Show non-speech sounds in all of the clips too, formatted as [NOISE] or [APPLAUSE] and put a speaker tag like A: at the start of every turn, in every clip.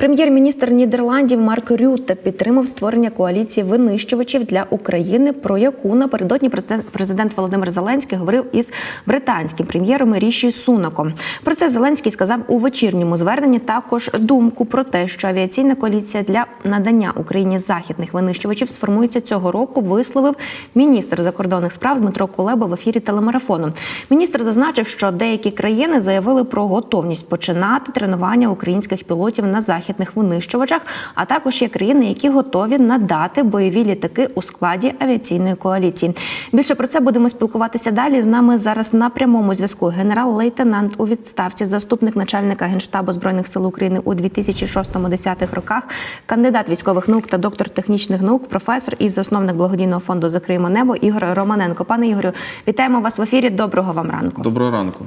A: Прем'єр-міністр Нідерландів Марк Рютте підтримав створення коаліції винищувачів для України, про яку напередодні президент, Володимир Зеленський говорив із британським прем'єром Ріші Суноком. Про це Зеленський сказав у вечірньому зверненні. Також думку про те, що авіаційна коаліція для надання Україні західних винищувачів сформується цього року. Висловив міністр закордонних справ Дмитро Кулеба в ефірі телемарафону. Міністр зазначив, що деякі країни заявили про готовність починати тренування українських пілотів на західних винищувачах, а також є країни, які готові надати бойові літаки у складі авіаційної коаліції. Більше про це будемо спілкуватися далі. З нами зараз на прямому зв'язку генерал-лейтенант у відставці, заступник начальника генштабу збройних сил України у 2006-2010 роках, кандидат військових наук та доктор технічних наук, професор і засновник благодійного фонду Закриємо небо Ігор Романенко. Пане Ігорю, вітаємо вас в ефірі. Доброго вам ранку.
B: Доброго ранку.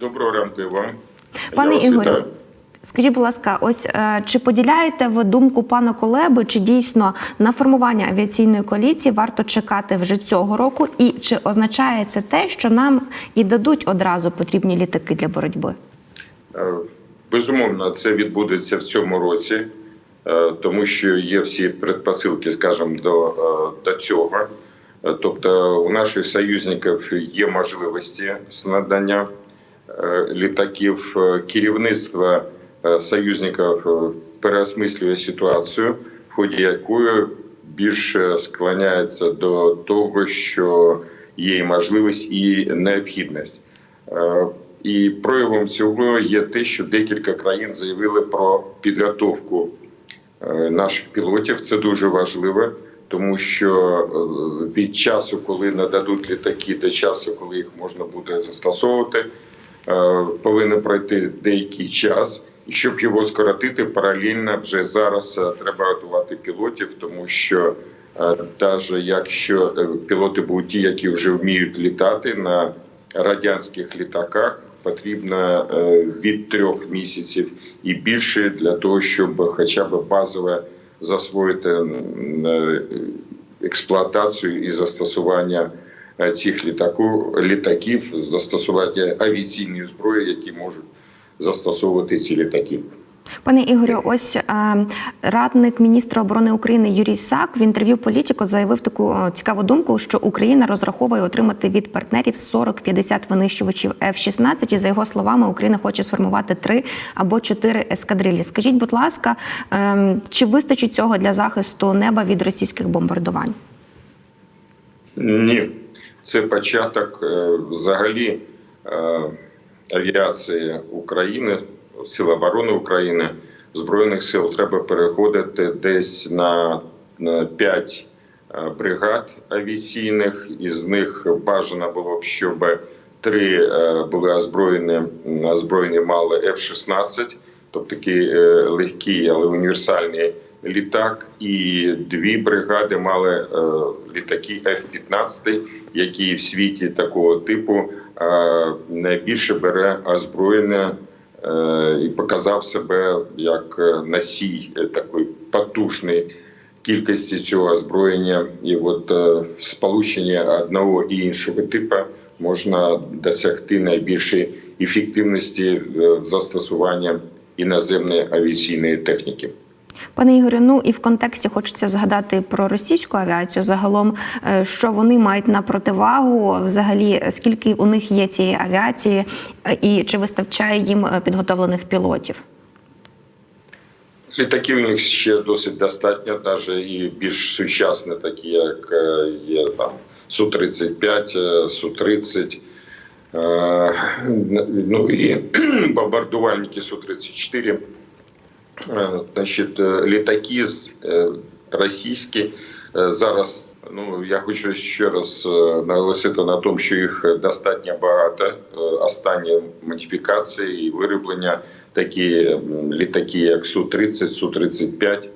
C: Доброго ранку і вам.
A: Пане Ігорю,
C: вітаю.
A: Скажіть, будь ласка, ось е, чи поділяєте ви думку пана Колеби, чи дійсно на формування авіаційної коаліції варто чекати вже цього року? І чи означає це те, що нам і дадуть одразу потрібні літаки для боротьби?
C: Е, Безумовно, це відбудеться в цьому році, е, тому що є всі предпосилки, скажімо, до, до цього. Тобто, у наших союзників є можливості з надання літаків. Е, Е, союзників е, переосмислює ситуацію, в ході якої більше склоняється до того, що є і можливість і необхідність. Е, І проявом цього є те, що декілька країн заявили про підготовку наших пілотів. Це дуже важливо, тому що від часу, коли нададуть літаки, до часу, коли їх можна буде застосовувати, повинен пройти деякий час. Щоб його скоротити, паралельно вже зараз е, треба готувати пілотів, тому що навіть якщо е, пілоти будуть ті, які вже вміють літати на радянських літаках, потрібно е, від трьох місяців і більше для того, щоб хоча б базово засвоїти е, експлуатацію і застосування е, цих літаку, літаків, застосування авіаційної зброї, які можуть застосовувати ці літаки.
A: Пане Ігорю, ось е, радник міністра оборони України Юрій Сак в інтерв'ю політико заявив таку е, цікаву думку, що Україна розраховує отримати від партнерів 40-50 винищувачів F-16. І за його словами, Україна хоче сформувати три або чотири ескадрилі. Скажіть, будь ласка, е, чи вистачить цього для захисту неба від російських бомбардувань?
C: Ні, це початок е, взагалі е, авіації України, Сил оборони України, Збройних сил треба переходити десь на, на 5 е, бригад авіаційних. Із них бажано було б, щоб три е, були озброєні, озброєні мали F-16, тобто такий е, легкий, але універсальний літак, і дві бригади мали літаки F-15, які в світі такого типу е, найбільше бере озброєння е, і показав себе як е, носій такої потужної кількості цього озброєння. І от в сполученні одного і іншого типу можна досягти найбільшої ефективності в застосуванні іноземної авіаційної техніки.
A: Пане Ігорю, ну і в контексті хочеться згадати про російську авіацію. Загалом, е, що вони мають на противагу, взагалі, скільки у них є цієї авіації, е, і чи вистачає їм е, підготовлених пілотів?
C: Літаків у них ще досить достатньо, навіть і більш сучасні, такі як є там Су-35, е, Су-30, е, ну і [CLEARS THROAT] бомбардувальники Су-34. Е, Значить, е, літаки з- е, російські зараз. Ну я хочу ще раз наголосити на тому, що їх достатньо багато. Останні модифікації і вироблення такі літаки, як Су-30, Су-35,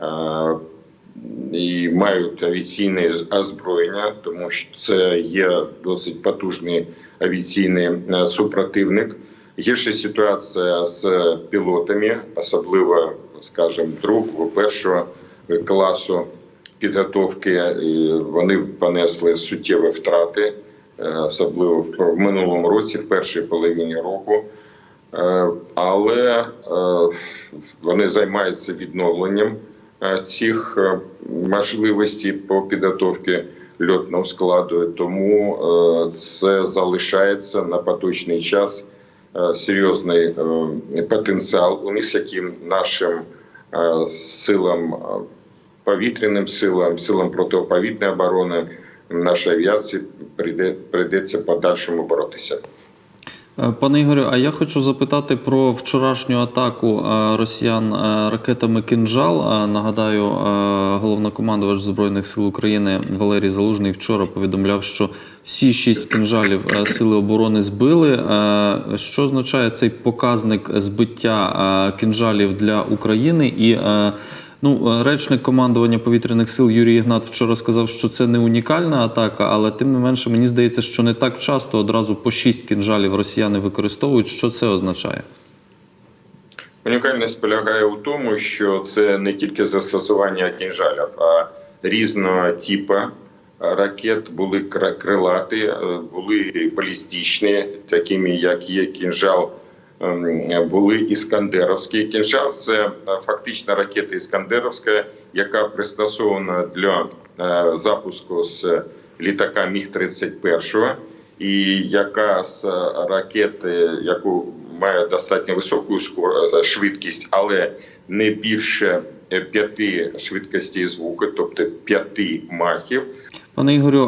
C: е, і мають авіаційне озброєння, тому що це є досить потужний авіаційний супротивник. Гірша ситуація з пілотами, особливо, скажімо, другого, першого класу підготовки. Вони понесли суттєві втрати, е, особливо в минулому році, в першій половині року. Е, Але е, вони займаються відновленням цих можливостей по підготовці льотного складу. Тому це залишається на поточний час серйозний е, потенціал, у них яким нашим е, силам, е, повітряним силам, силам протиповітряної оборони, нашій авіації прийде, прийдеться подальшому боротися.
B: Е, Пане Ігорю, а я хочу запитати про вчорашню атаку е, росіян е, ракетами «Кинжал». Нагадаю, головнокомандувач Збройних сил України Валерій Залужний вчора повідомляв, що всі шість кінжалів е, сили оборони збили. Що означає цей показник збиття кінжалів для України? І Ну, е, речник командування повітряних сил Юрій Ігнат вчора сказав, що це не унікальна атака, але тим не менше мені здається, що не так часто одразу по шість кінжалів росіяни використовують. Що це означає?
C: Унікальність полягає у тому, що це не тільки застосування кінжалів, а різного типу ракет були крилаті, е, були балістичні, такими як є кінжал. Ем, Були іскандеровські кінжал. Це е, фактично ракета Іскандеровська, яка пристосована для е, запуску з літака Міг 31 і яка з ракети, яку має достатньо високу швидкість, але не більше е, п'яти швидкостей звуку, тобто п'яти махів.
B: Пане Ігорю,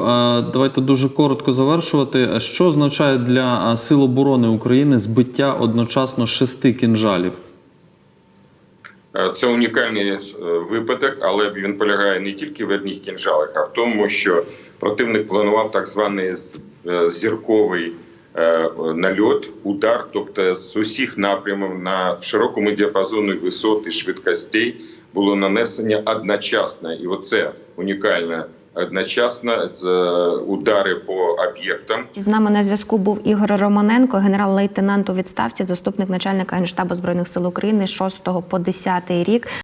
B: давайте дуже коротко завершувати. Що означає для сил оборони України збиття одночасно шести кінжалів?
C: Е, Це унікальний е, випадок, але він полягає не тільки в одних кінжалах, а в тому, що противник планував так званий е, зірковий нальот, удар, тобто з усіх напрямів на широкому діапазоні висот і швидкостей було нанесення одночасно, і оце унікальне одночасно удари по об'єктам.
A: З нами на зв'язку був Ігор Романенко, генерал-лейтенант у відставці, заступник начальника генштабу збройних сил України з 6 по 10 рік.